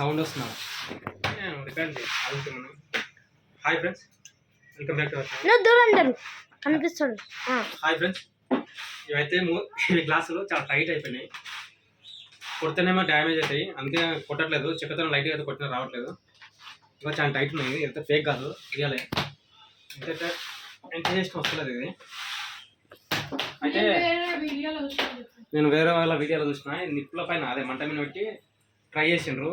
Sound record చేయాలి hi friends welcome back to our దూరం కనిపిస్తాడు. హాయ్ ఫ్రెండ్స్ ఇవైతే ఇవి గ్లాసులు చాలా టైట్ అయిపోయినాయి. కొడితేనేమో డ్యామేజ్ అవుతాయి. అందుకే కొట్టట్లేదు. చెక్కతో లైట్గా అయితే కొట్టినా రావట్లేదు. ఇంకా చాలా టైట్ ఉన్నాయి. ఎంత ఫేక్ కాదు. రియలే ఎంత ఎంత చేసిన వస్తలేదు ఇది. అయితే నేను వేరే వాళ్ళ వీడియోలో చూసిన నిప్పుల పైన అదే మంట మీద పెట్టి ట్రై చేసిండ్రు.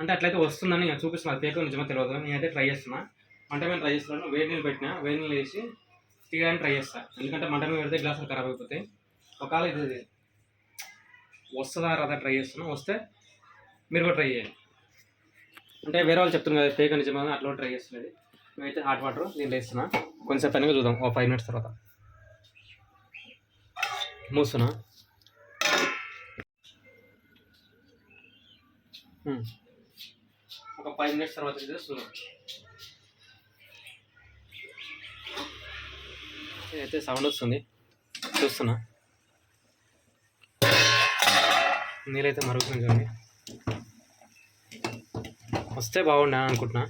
అంటే అట్లయితే వస్తుందని నేను చూపిస్తున్నా ఫేక్ నిజమో తెలియదు నేనైతే ట్రై చేస్తున్నా. మంట మీద ట్రై చేస్తున్నాను. వేడి నీళ్ళు పెట్టినా వేడి నీళ్ళు వేసి తీయడానికి ట్రై చేస్తాను ఎందుకంటే మంట మీద పెడితే గ్లాసులు ఖరాబ్ అయిపోతాయి. ఒకవేళ ఇది వస్తుందా రాదా ట్రై చేస్తున్నా. వస్తే మీరు కూడా ట్రై చేయండి. అంటే వేరే వాళ్ళు చెప్తున్నారు కదా ఫేక్ నిజమో? అట్లా ట్రై చేస్తున్నది. మేమైతే హాట్ వాటర్ నేను వేస్తున్నా. కొంచెం పనిగా చూద్దాం. ఒక ఫైవ్ మినిట్స్ తర్వాత. మూస్తున్నా. ఒక ఫైవ్ మినిట్స్ తర్వాత చూస్తున్నాం అయితే సౌండ్ వస్తుంది. చూస్తున్నా. నీళ్ళైతే మరుగుతుంది చూడండి. వస్తే బాగుండే అనుకుంటున్నా.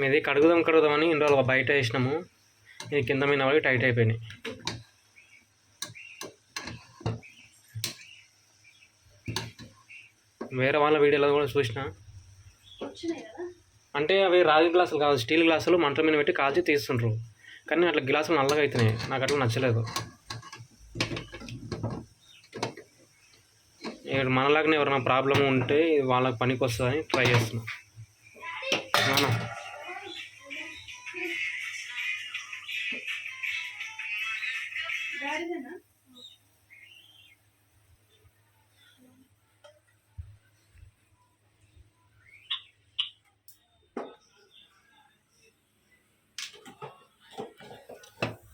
మీది కడుగుదాం కడుగుదామని ఇన్ని రోజులు బయట వేసినాము. ఇది కింద మీద వాళ్ళకి టైట్ అయిపోయినాయి. వేరే వాళ్ళ వీడియోలో కూడా చూసిన. అంటే అవి రాగి గ్లాసులు కాదు స్టీల్ గ్లాసులు మంట మీద పెట్టి కాల్చి తీస్తుండ్రు. కానీ అట్లా గ్లాసులు నల్లగా అవుతున్నాయి నాకు అట్లా నచ్చలేదు. ఇక్కడ మనలాగానే ఎవరైనా ప్రాబ్లం ఉంటే వాళ్ళకి పనికి వస్తుందని ట్రై చేస్తున్నా.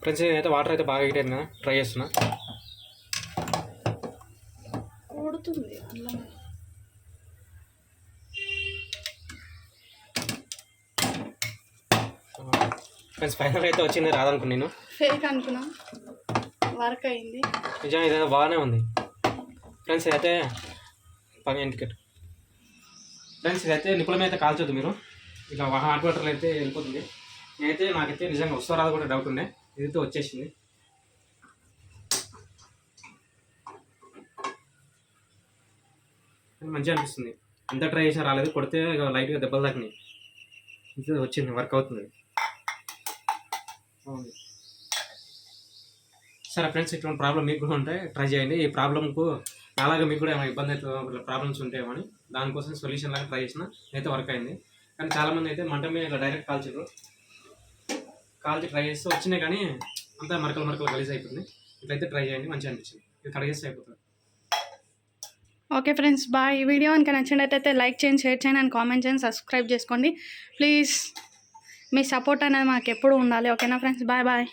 ఫ్రెండ్స్ నేనైతే వాటర్ అయితే బాగా హీట్ అయింది కదా ట్రై చేస్తున్నా ఫ్రెండ్స్ ఫైనల్ అయితే వచ్చింది రాదనుకున్నాను నేను. ఫేక్ అనుకున్నా. వర్క్ అయింది. నిజంగా ఇదైతే బాగానే ఉంది. ఫ్రెండ్స్ ఇదైతే పని టికెట్ ఫ్రెండ్స్ ఇదైతే నిపుల మీద అయితే కాల్చొద్దు మీరు. ఇక హాట్ వాటర్లో అయితే వెళ్ళిపోతుంది. నేనైతే నాకైతే నిజంగా వస్తా రాదు కూడా డౌట్ ఉండే. ఇదితో వచ్చేసింది మంచిగా అనిపిస్తుంది. ఎంత ట్రై చేసినా రాలేదు. కొడితే ఇక లైట్గా దెబ్బలు తాకినాయి. ఇది వచ్చింది వర్క్ అవుతుంది. సరే ఫ్రెండ్స్ ఇటువంటి ప్రాబ్లం మీకు కూడా ఉంటే ట్రై చేయండి. ఈ ప్రాబ్లంకు అలాగే మీకు కూడా ఏమైనా ఇబ్బంది అయితే ప్రాబ్లమ్స్ ఉంటాయేమని దానికోసం సొల్యూషన్ లాగా ట్రై చేసిన అయితే వర్క్ అయింది. కానీ చాలామంది అయితే మంట మీద ఇట్లా డైరెక్ట్ కాల్చారు కాల్చి ట్రై చేస్తే వచ్చినాయి కానీ అంతా మరకలు మరకలు కలిసి అయిపోతుంది. ఇట్లయితే ట్రై చేయండి మంచిగా అనిపించింది. ఇది కడిగేస్తే అయిపోతుంది. ఓకే ఫ్రెండ్స్ బాయ్ ఈ వీడియో కనుక నచ్చినట్టయితే లైక్ చేయండి షేర్ చేయండి అండ్ కామెంట్ చేయండి సబ్స్క్రైబ్ చేసుకోండి. ప్లీజ్ మీ సపోర్ట్ అనేది మాకు ఎప్పుడు ఉండాలి. ఓకేనా ఫ్రెండ్స్ బాయ్ బాయ్